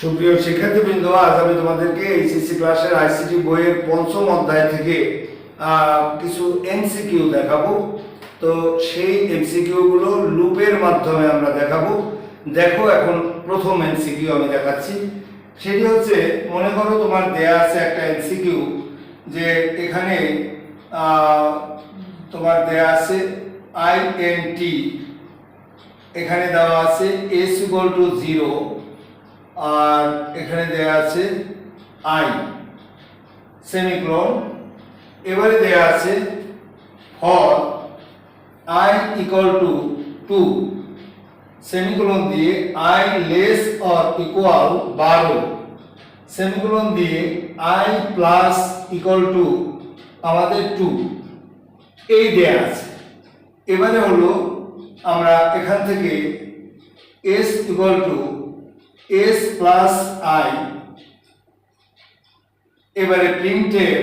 সুপ্রিয় শিক্ষার্থীবৃন্দ, আজ আমি তোমাদেরকে এইচএসসি ক্লাসের আইসিটি বইয়ের পঞ্চম অধ্যায় থেকে কিছু এমসিকিউ দেখাবো। তো সেই এমসিকিউ গুলো লুপের মাধ্যমে আমরা দেখাবো। দেখো এখন প্রথম এমসিকিউ আমি দেখাচ্ছি। সেটি হচ্ছে, মনে করো তোমার দেয়া আছে একটা এমসিকিউ যে এখানে তোমার দেয়া আছে আই এন টি। এখানে দেওয়া আছে এস ইকুয়াল টু জিরো। আর এখানে দেয়া আছে আই সেমিক্লোন এবারে দেয়া আছে for I equal to two semicolon দিয়ে আই লেস অর ইকুয়াল বারো। সেমিকোলন দিয়ে আই প্লাস ইকুয়াল টু আমাদের টু এই দেয়া আছে। এবারে হলো আমরা এখান থেকে S equal to S plus I এবারে প্রিন্টের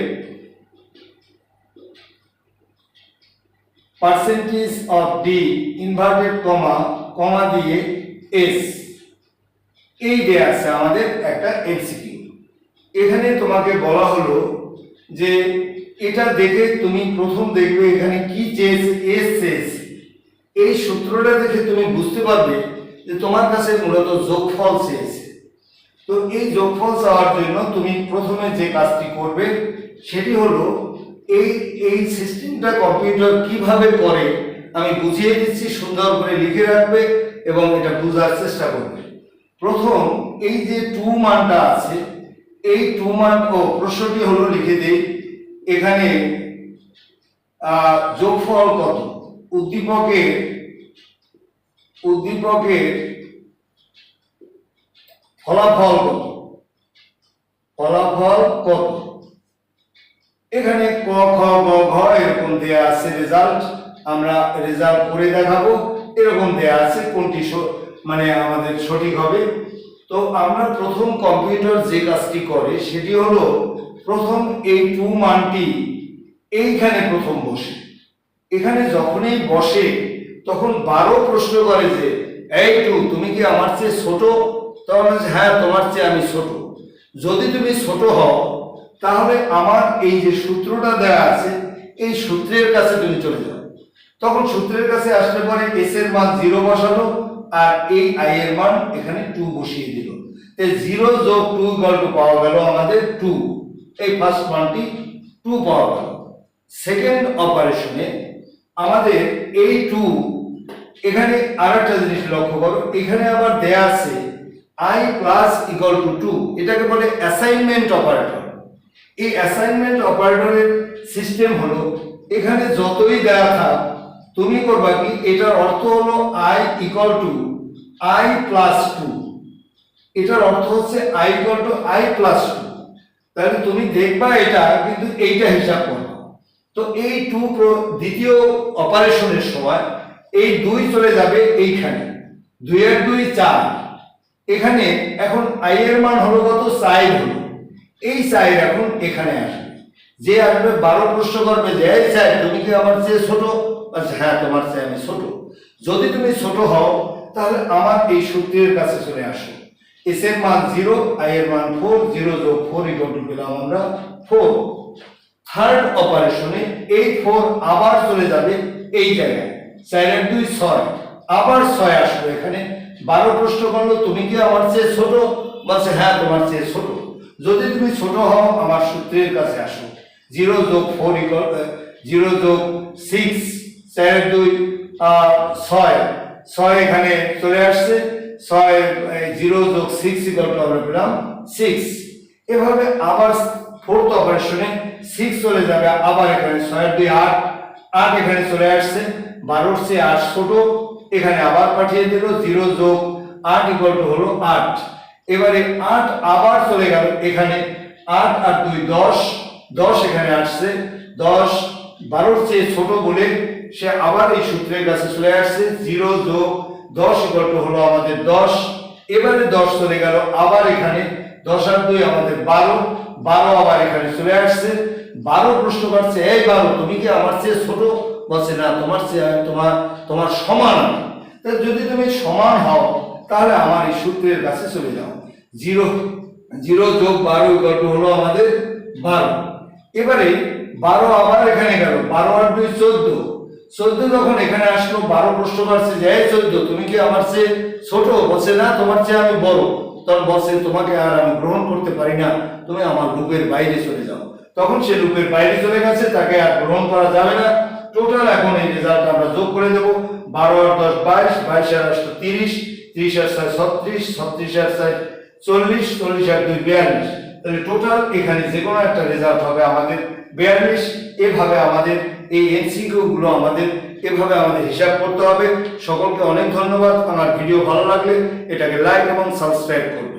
percentage of D inverted comma comma দিয়ে এস এই দেয়া আছে আমাদের একটা এমসিকিউ এখানে তোমাকে বলা হলো যে এটা দেখে তুমি প্রথম দেখবে এখানে কি চেয়েছে এস চেয়েছে। এই সূত্রটা দেখে তুমি বুঝতে পারবে তোমার কাছে মূলত যোগফল চেয়েছে। তো এই যোগফল চাওয়ার জন্য তুমি প্রথমে যে কাজটি করবে, সেটি হলো এই এই সিস্টেমটা কম্পিউটার কীভাবে করে, আমি বুঝিয়ে দিচ্ছি, সুন্দর করে লিখে রাখবে এবং এটা বোঝার চেষ্টা করবে। প্রথম, এই যে টু মানটা আছে, এই টু মান, ও প্রশ্নটি হলো লিখে দেই। এখানে যোগফল কত? উদ্দীপকের উদ্দীপকের ফলাফল কত? ফলাফল কত? এখানে ক, খ, গ, ঘ এরকম দেয়া আছে রেজাল্ট আমরা রেজাল্ট করে দেখাবো। এরকম দেয়া আছে কোনটি মানে আমাদের সঠিক হবে। তো আমরা প্রথম কম্পিউটার যে কাজটি করে, সেটি হলো প্রথম এই টু মানটি এইখানে প্রথম বসে। এখানে যখনই বসে তখন বারো প্রশ্ন করে যে, এই টু তুমি কি আমার চেয়ে ছোট? তখন হ্যাঁ তোমার চেয়ে আমি ছোট। যদি তুমি ছোট হও, তাহলে আমার এই যে সূত্রটা দেওয়া আছে, এই সূত্রের কাছে তুমি চলে যাও। তখন সূত্রের কাছে আসলে পরে এস এর মান জিরো বসালো, আর এই আই এর মান এখানে টু বসিয়ে দিল। এই জিরো যোগ টু গল্প পাওয়া গেল আমাদের টু এই ফার্স্ট মানটি টু পাওয়া গেল সেকেন্ড অপারেশনে আমাদের এই টু এখানে আর একটা জিনিস লক্ষ্য করো, এখানে আবার দেয়া আছে I plus equal to two এটাকে বলে অ্যাসাইনমেন্ট অপারেটর এই অ্যাসাইনমেন্ট অপারেটরের সিস্টেম হলো, এখানে যতই দেয়া থাক, তুমি করবা কি, এটার অর্থ হলো I equal to I plus two এটার অর্থ হচ্ছে I equal to I plus two তাহলে তুমি দেখবা এটা, কিন্তু এইটা হিসাব করবা তো এই টু দ্বিতীয় অপারেশনের সময় এই দুই চলে যাবে এইখানে। দুইয়ের দুই চার। এখানে এখন আই এর মান হলো কত? সাইড হলো। এই সাইড এখন এখানে আসবে। যে আসবে বারো প্রশ্ন করবে যে এই সাইড তুমি কি আমার চেয়ে ছোট? বলছে, হ্যাঁ তোমার চেয়ে আমি ছোট। যদি তুমি ছোট হও তাহলে আমার এই সূত্রের কাছে চলে আসো। এস এর মান জিরো আই এর মান ফোর জিরো যোগ ফোর ইকুয়াল টু পেলাম আমরা ফোর থার্ড অপারেশনে এই ফোর আবার চলে যাবে এই জায়গায়। চারের দুই ছয়। আবার ছয় আসবে এখানে। বারো প্রশ্ন করল, তুমি কি আমার চেয়ে ছোট? বলছে হ্যাঁ তোমার চেয়ে ছোট। যদি তুমি ছোট হও, আমার সূত্রের কাছে আসো। জিরো যোগ ফোর ইকুয়াল জিরো যোগ সিক্স চারের দুই ছয়। ছয় এখানে চলে আসছে। ছয় জিরো যোগ সিক্স ইকুয়াল টু আমরা পেলাম সিক্স এভাবে আবার ফোর্থ অপারেশনে সিক্স চলে যাবে, আবার এখানে ছয়ের দুই, আট আট এখানে চলে আসছে, বারোর চেয়ে আট ছোট, এখানে আবার পাঠিয়ে দিল, জিরো যোগ আট ইকুয়াল টু হলো আট। এবারে আট আবার চলে গেল, এখানে আট আর দুই দশ দশ এখানে আসছে, দশ, বারোর চেয়ে ছোট বলে সে আবার এই সূত্রের কাছে চলে আসছে, জিরো যোগ দশ টু হলো আমাদের দশ, এবারে দশ চলে গেল, আবার এখানে দশ আর দুই আমাদের বারো বারো আবার এখানে চলে আসছে। বারো প্রশ্ন করছে, এই বারো, তুমি কি আমার চেয়ে ছোট? বলছে, না, তোমার চেয়ে, তোমার তোমার সমান যদি তুমি সমান হও, তাহলে আমার এই সূত্রের কাছে চলে যাও। জিরো জিরো যোগ বারো গল্প হলো আমাদের বারো। এবারে বারো আবার এখানে গেল, বারো আর দুই চোদ্দ। চোদ্দ যখন এখানে আসলো, বারো প্রশ্ন আসছে যে, এই চোদ্দ, তুমি কি আমার চেয়ে ছোট? বসে না, তোমার চেয়ে আমি বড়। তখন বসে তোমাকে আর আমি গ্রহণ করতে পারি না, তুমি আমার লুপের বাইরে চলে যাও। তখন সে লুপের বাইরে চলে গেছে, তাকে আর গ্রহণ করা যাবে না। টোটাল এখন এই রেজাল্ট আমরা যোগ করে দেবো। বারো আর দশ, বাইশ বাইশ আর আষ্ট, তিরিশ তিরিশ আর ছয়, ছত্রিশ ছত্রিশ আর ছয়, চল্লিশ চল্লিশ আর দুই, বিয়াল্লিশ। তাহলে টোটাল এখানে যে কোনো একটা রেজাল্ট হবে আমাদের। বিয়াল্লিশ, এভাবে আমাদের এই এনসিকিউ গুলো আমাদের, এভাবে আমাদের হিসাব করতে হবে। সকলকে অনেক ধন্যবাদ। আমার ভিডিও ভালো লাগলে এটাকে লাইক এবং সাবস্ক্রাইব করবে।